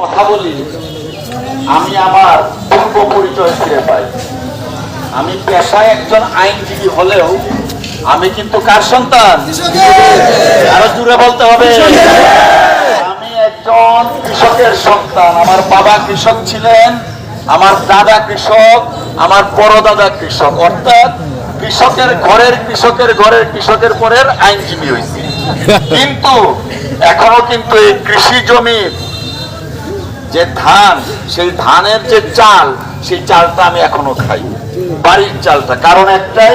কথা বলি, আমি আমার পূর্ব পরিচয় ফিরে পাই। আমি পেশায় একজন আইনজীবী হলেও আমি কিন্তু কার সন্তান? আরও জুড়ে বলতে হবে। আমি একজন কৃষকের সন্তান। আমার বাবা কৃষক ছিলেন, আমার দাদা কৃষক, আমার পরদাদা কৃষক। অর্থাৎ কৃষকের ঘরের কৃষকের ঘরের কৃষকের পরের আইনজীবী হয়েছি। কিন্তু এখনও কিন্তু এই কৃষি জমির যে ধান, সেই ধানের যে চাল, সেই চালটা আমি এখনও খাই। বাড়ির চালটা। কারণ একটাই,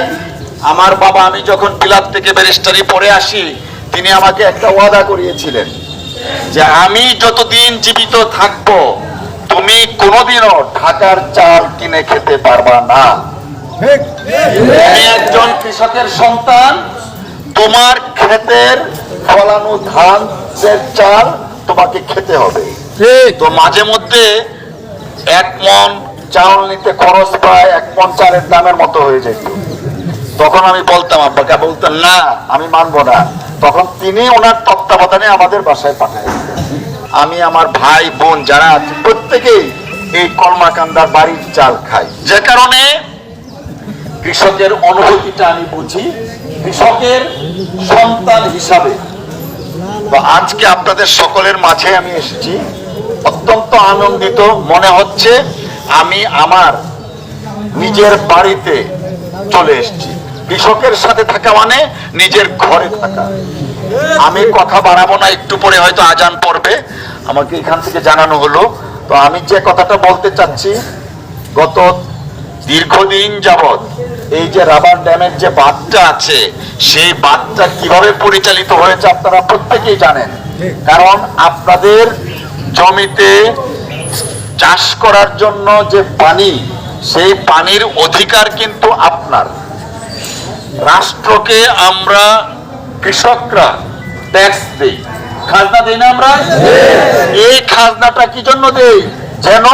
আমার বাবা, আমি যখন বিলাত থেকে ব্যারিস্টারি পড়ে আসি, তিনি আমাকে একটা ওয়াদা করিয়েছিলেন যে আমি যতদিন জীবিত থাকব, তুমি কোনোদিনও ঢাকার চাল কিনে খেতে পারবা না। একজন কৃষকের সন্তান, তোমার ক্ষেতের ফলানো ধান চাল তোমাকে খেতে হবে। তো মাঝে মধ্যে এক মন চাউল নিতে খরচ প্রায় এক মন চালের দামের মতো হয়ে যেত তখন আমি বলতাম আব্বাকে বলতেন, না, আমি মানবো না। তখন তিনি ওনার তত্ত্বাবধানে আমাদের বাসায় পাঠায়। আমি আমার ভাই, বোন যারা আছে, প্রত্যেকেই এই কলমাকান্দার বাড়ির চাল খাই। যে কারণে কৃষকের অনুভূতিটা আমি বুঝি। কৃষকের সন্তান হিসাবে। আজকে আপনাদের সকলের মাঝে আমি এসেছি। অত্যন্ত আনন্দিত। মনে হচ্ছে আমি আমার নিজের বাড়িতে চলে এসেছি। কৃষকের সাথে থাকা মানে নিজের ঘরে থাকা। আমি কথা বাড়াবো না, একটু পরে হয়তো আজান পড়বে। আমাকে এখান থেকে জানানো হলো। তো আমি যে কথাটা বলতে চাচ্ছি, গত দীর্ঘদিন যাবৎ এই যে রাবার ড্যামের যে বাঁধটা আছে, সেই বাঁধটা কীভাবে পরিচালিত হয়েছে আপনারা প্রত্যেকেই জানেন। কারণ আপনাদের জমিতে চাষ করার জন্য যে পানি সেই পানির অধিকার কিন্তু আপনার। রাষ্ট্রকে আমরা কৃষকরা ট্যাক্স দেই। খাজনা দেই না আমরা? এই খাজনাটা কি জন্য দেই? যেন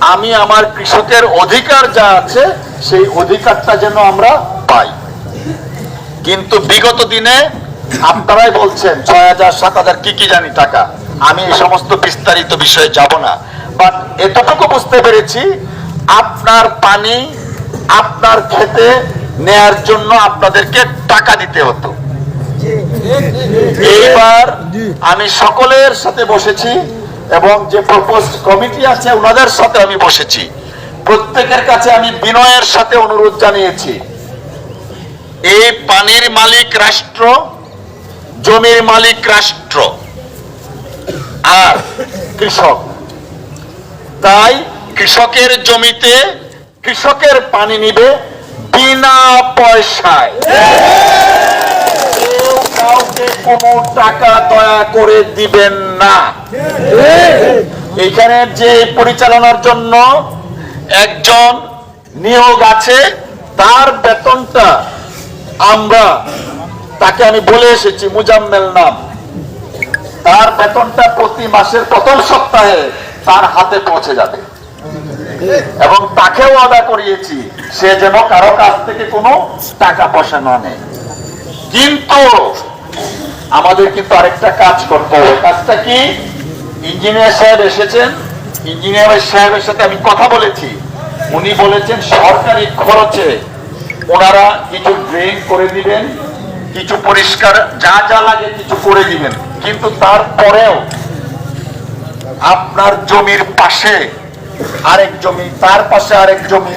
আমি আমার কৃষকের অধিকার যা আছে সেই অধিকারটা যেন আমরা পাই। কিন্তু বিগত দিনে আপনারাই বলছেন ছয় হাজার সাত হাজার কি কি জানি টাকা। আমি এই সমস্ত বিস্তারিত বিষয়ে যাব না। বাট এতটুকু বুঝতে পেরেছি, আপনার পানি আপনার খেতে নেয়ার জন্য আপনাদেরকে টাকা দিতে হতো। এইবার আমি সকলের সাথে বসেছি এবং যে প্রপোজ কমিটি আছে ওনাদের সাথে আমি বসেছি। প্রত্যেকের কাছে আমি বিনয়ের সাথে অনুরোধ জানিয়েছি। এই পানির মালিক রাষ্ট্র, জমির মালিক রাষ্ট্র। আর কৃষক। তাই কৃষকের জমিতে কৃষকের পানি নিবে বিনা পয়সায়। কেউ কাউকে কোনো টাকা দয়া করে দিবেন না। এইখানে যে পরিচালনার জন্য একজন নিয়োগ আছে, তার বেতনটা আমরা, তাকে আমি বলে এসেছি, মুজাম্মেল নাম। তার বেতনটা প্রতি মাসের প্রথম সপ্তাহে তার হাতে পৌঁছে যাবে। এবং তাকেও আদা করিয়েছি, সে যেন কারও কাছ থেকে কোনো টাকা পয়সা না নেয়। কিন্তু আমাদের কিন্তু আরেকটা কাজ করতে হবে। কাজটা কি? ইঞ্জিনিয়ার সাহেব এসেছেন। ইঞ্জিনিয়ার সাহেবের সাথে আমি কথা বলেছি। উনি বলেছেন, সরকারি খরচে ওনারা কিছু ড্রেন করে দিবেন, কিছু পরিষ্কার, যা যা লাগে কিছু করে দিবেন। কিন্তু তারপরেও আপনার জমির পাশে আরেক জমি তার পাশে আরেক জমি